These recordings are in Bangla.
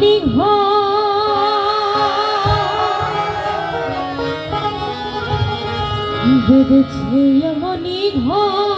এমনই ঘর বেঁধেছে এমনই ঘর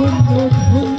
ধন্য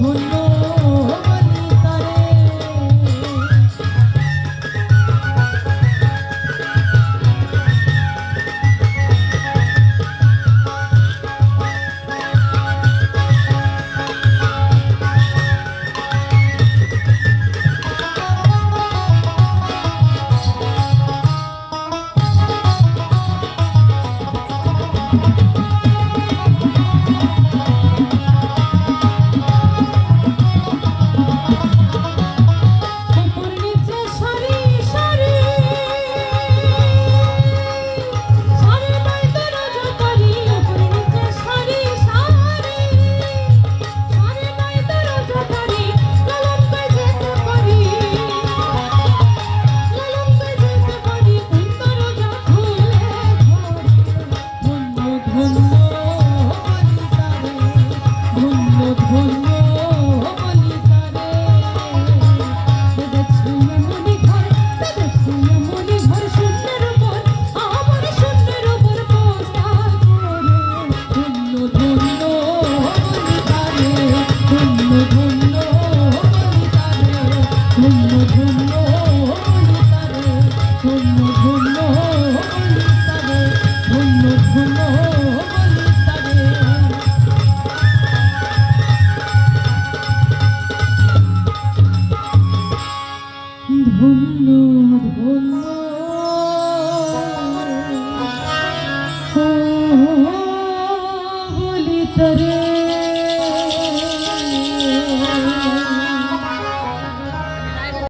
mundo